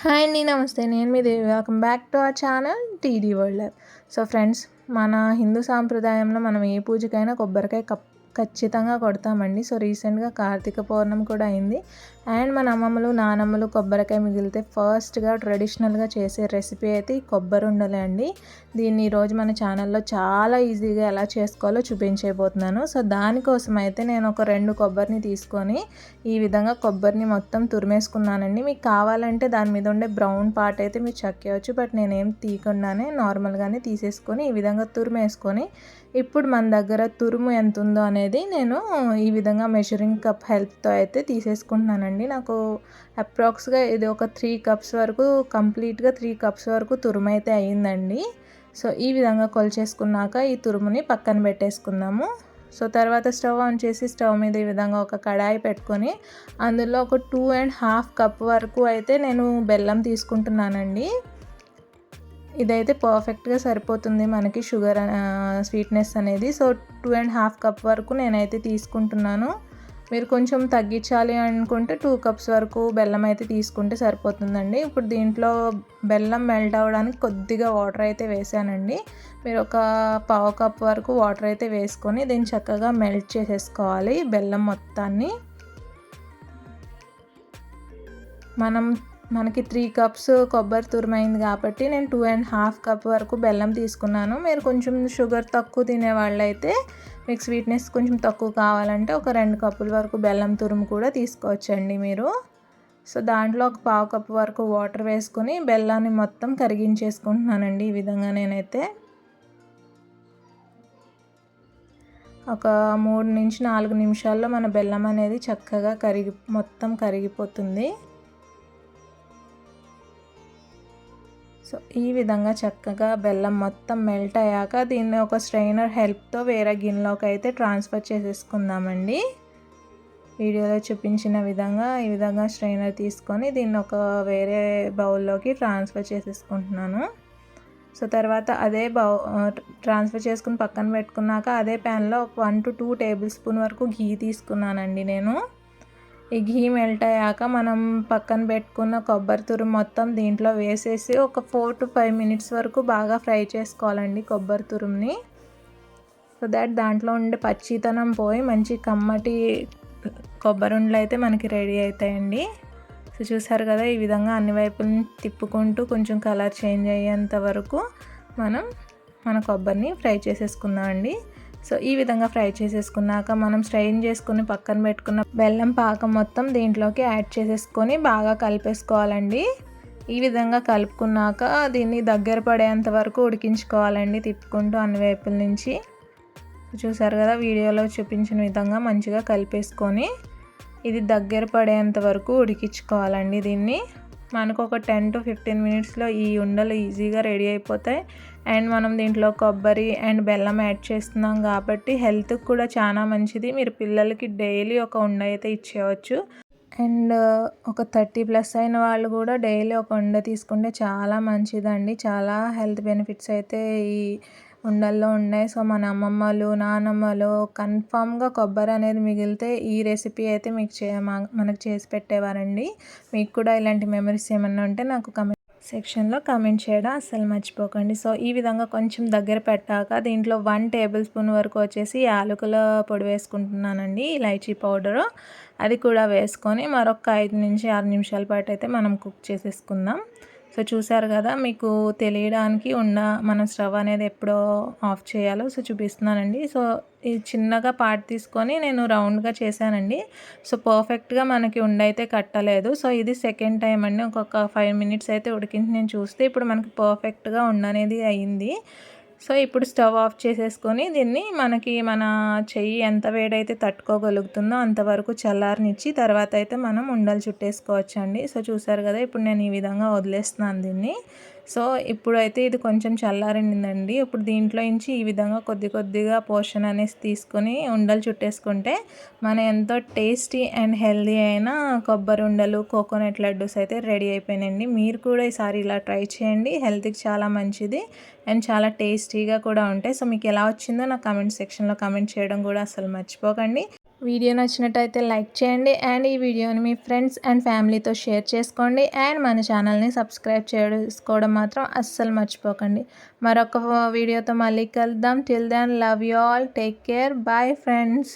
Hi అండి నమస్తే. నేను మీ Devi. Welcome back to our channel TD world so friends మన హిందూ సాంప్రదాయంలో మనం ఏ పూజకైనా కొబ్బరికాయ కప్ ఖచ్చితంగా కొడతామండి. సో రీసెంట్గా కార్తీక పౌర్ణమి కూడా అయింది. అండ్ మన అమ్మమ్మలు నానమ్మలు కొబ్బరికాయ మిగిలితే ఫస్ట్గా ట్రెడిషనల్గా చేసే రెసిపీ అయితే ఈ కొబ్బరి ఉండలే అండి. దీన్ని ఈరోజు మన ఛానల్లో చాలా ఈజీగా ఎలా చేసుకోవాలో చూపించబోతున్నాను. సో దానికోసం అయితే నేను ఒక రెండు కొబ్బరిని తీసుకొని ఈ విధంగా కొబ్బరిని మొత్తం తురిమేసుకున్నానండి. మీకు కావాలంటే దాని మీద ఉండే బ్రౌన్ పార్ట్ అయితే మీరు చెక్కేయచ్చు బట్ నేనేం తీయకుండానే నార్మల్గానే తీసేసుకొని ఈ విధంగా తురిమేసుకొని ఇప్పుడు మన దగ్గర తురుము ఎంత ఉందో అనేది నేను ఈ విధంగా మెషరింగ్ కప్ హెల్ప్తో అయితే తీసేసుకుంటున్నానండి. నాకు అప్రాక్స్గా ఇది ఒక త్రీ కప్స్ వరకు కంప్లీట్గా త్రీ కప్స్ వరకు తురుము అయితే అయ్యిందండి సో ఈ విధంగా కొలిచేసుకున్నాక ఈ తురుముని పక్కన పెట్టేసుకుందాము. సో తర్వాత స్టవ్ ఆన్ చేసి స్టవ్ మీద ఈ విధంగా ఒక కడాయి పెట్టుకొని అందులో ఒక టూ అండ్ హాఫ్ కప్ వరకు అయితే నేను బెల్లం తీసుకుంటున్నానండి. ఇదైతే పర్ఫెక్ట్గా సరిపోతుంది మనకి షుగర్ స్వీట్నెస్ అనేది. So two and half cup వరకు నేనైతే తీసుకుంటున్నాను. మీరు కొంచెం తగ్గించాలి అనుకుంటే టూ కప్స్ వరకు బెల్లం అయితే తీసుకుంటే సరిపోతుందండి. ఇప్పుడు దీంట్లో బెల్లం మెల్ట్ అవ్వడానికి కొద్దిగా వాటర్ అయితే వేసానండి. మీరు ఒక పావు కప్ వరకు వాటర్ అయితే వేసుకొని దీన్ని చక్కగా మెల్ట్ చేసేసుకోవాలి బెల్లం మొత్తాన్ని. మనం మనకి త్రీ కప్స్ కొబ్బరి తురిమైంది కాబట్టి నేను టూ అండ్ హాఫ్ కప్ వరకు బెల్లం తీసుకున్నాను. మీరు కొంచెం షుగర్ తక్కువ తినే వాళ్ళైతే మీకు స్వీట్నెస్ కొంచెం తక్కువ కావాలంటే ఒక రెండు కప్పుల వరకు బెల్లం తురుము కూడా తీసుకోవచ్చండి మీరు. సో దాంట్లో ఒక పావు కప్పు వరకు వాటర్ వేసుకొని బెల్లాన్ని మొత్తం కరిగించేసుకుంటున్నానండి ఈ విధంగా నేనైతే. ఒక మూడు నుంచి నాలుగు నిమిషాల్లో మన బెల్లం అనేది చక్కగా కరిగి మొత్తం కరిగిపోతుంది. సో ఈ విధంగా చక్కగా బెల్లం మొత్తం మెల్ట్ అయ్యాక దీన్ని ఒక స్ట్రైనర్ హెల్ప్తో వేరే గిన్నెలోకి అయితే ట్రాన్స్ఫర్ చేసేసుకుందామండి. వీడియోలో చూపించిన విధంగా ఈ విధంగా స్ట్రైనర్ తీసుకొని దీన్ని ఒక వేరే బౌల్లోకి ట్రాన్స్ఫర్ చేసేసుకుంటున్నాను. సో తర్వాత అదే బౌ ట్రాన్స్ఫర్ చేసుకుని పక్కన పెట్టుకున్నాక అదే ప్యాన్లో ఒక one to two tablespoon వరకు ఘీ తీసుకున్నానండి నేను. ఈ ఘీ మెల్ట్ అయ్యాక మనం పక్కన పెట్టుకున్న కొబ్బరి తురుము మొత్తం దీంట్లో వేసేసి ఒక ఫోర్ టు ఫైవ్ మినిట్స్ వరకు బాగా ఫ్రై చేసుకోవాలండి కొబ్బరి తురుముని. సో దాట్ దాంట్లో ఉండే పచ్చితనం పోయి మంచి కమ్మటి కొబ్బరి ఉండలు అయితే మనకి రెడీ అవుతాయండి. సో చూసారు కదా ఈ విధంగా అన్ని వైపులను తిప్పుకుంటూ కొంచెం కలర్ చేంజ్ అయ్యేంత వరకు మనం మన కొబ్బరిని ఫ్రై చేసేసుకుందాం అండి సో ఈ విధంగా ఫ్రై చేసేసుకున్నాక మనం స్ట్రైన్ చేసుకుని పక్కన పెట్టుకున్న బెల్లం పాకం మొత్తం దీంట్లోకి యాడ్ చేసేసుకొని బాగా కలిపేసుకోవాలండి. ఈ విధంగా కలుపుకున్నాక దీన్ని దగ్గర పడేంత వరకు ఉడికించుకోవాలండి తిప్పుకుంటూ అన్ని వైపుల నుంచి. చూసారు కదా వీడియోలో చూపించిన విధంగా మంచిగా కలిపేసుకొని ఇది దగ్గర పడేంత వరకు ఉడికించుకోవాలండి దీన్ని. మనకు ఒక టెన్ టు ఫిఫ్టీన్ మినిట్స్లో ఈ ఉండలు ఈజీగా రెడీ అయిపోతాయి. అండ్ మనం దీంట్లో కొబ్బరి అండ్ బెల్లం యాడ్ చేస్తున్నాం కాబట్టి హెల్త్కి కూడా చాలా మంచిది. మీరు పిల్లలకి డైలీ ఒక ఉండ అయితే ఇచ్చేయవచ్చు అండ్ ఒక థర్టీ ప్లస్ అయిన వాళ్ళు కూడా డైలీ ఒక ఉండ తీసుకుంటే చాలా మంచిదండి. చాలా హెల్త్ బెనిఫిట్స్ అయితే ఈ ఉండల్లో ఉన్నాయి. సో మన అమ్మమ్మలు నానమ్మలు కన్ఫామ్గా కొబ్బరి అనేది మిగిలితే ఈ రెసిపీ అయితే మీకు చే మనకు చేసి పెట్టేవారండి. మీకు కూడా ఇలాంటి మెమరీస్ ఏమన్నా ఉంటే నాకు కమెంట్ సెక్షన్లో కమెంట్ చేయడం అస్సలు మర్చిపోకండి. సో ఈ విధంగా కొంచెం దగ్గర పెట్టాక దీంట్లో వన్ టేబుల్ స్పూన్ వరకు వచ్చేసి యాలకుల పొడి వేసుకుంటున్నానండి ఇలైచీ పౌడరు. అది కూడా వేసుకొని మరొక ఐదు నుంచి ఆరు నిమిషాల పాటు అయితే మనం కుక్ చేసేసుకుందాం. సో చూసారు కదా మీకు తెలియడానికి ఉన్న మన స్టవ్ అనేది ఎప్పుడో ఆఫ్ చేయాలో సో చూపిస్తున్నానండి. సో ఇది చిన్నగా పార్ట్ తీసుకొని నేను రౌండ్గా చేశానండి. సో పర్ఫెక్ట్గా మనకి ఉండైతే కట్టలేదు. సో ఇది సెకండ్ టైం అండి. ఒక్కొక్క ఫైవ్ మినిట్స్ అయితే ఉడికించి నేను చూస్తే ఇప్పుడు మనకి పర్ఫెక్ట్గా ఉండనేది అయింది. సో ఇప్పుడు స్టవ్ ఆఫ్ చేసేసుకొని దీన్ని మనకి మన చెయ్యి ఎంత వేడైతే తట్టుకోగలుగుతుందో అంతవరకు చల్లారనిచ్చి తర్వాత అయితే మనం ఉండలు చుట్టేసుకోవచ్చు అండి సో చూసారు కదా ఇప్పుడు నేను ఈ విధంగా వదిలేస్తున్నాను దీన్ని. సో ఇప్పుడైతే ఇది కొంచెం చల్లారిందండి ఇప్పుడు దీంట్లో నుంచి ఈ విధంగా కొద్ది కొద్దిగా పోర్షన్ అనేసి తీసుకొని ఉండలు చుట్టేసుకుంటే మన ఎంతో టేస్టీ అండ్ హెల్దీ అయిన కొబ్బరి ఉండలు కోకోనట్ లడ్డూస్ అయితే రెడీ అయిపోయినాయండి. మీరు కూడా ఈసారి ఇలా ట్రై చేయండి. హెల్త్కి చాలా మంచిది అండ్ చాలా టేస్టీగా కూడా ఉంటాయి. సో మీకు ఎలా వచ్చిందో నా కమెంట్ సెక్షన్లో కమెంట్ చేయడం కూడా అసలు మర్చిపోకండి. వీడియో నచ్చినట్టయితే లైక్ చేయండి అండ్ ఈ వీడియోని మీ ఫ్రెండ్స్ అండ్ ఫ్యామిలీతో షేర్ చేసుకోండి అండ్ మన ఛానల్ని సబ్స్క్రైబ్ చేసుకోవడం మాత్రం అస్సలు మర్చిపోకండి. మరొక వీడియోతో మళ్ళీ కలుద్దాం. Till then love you all take care bye friends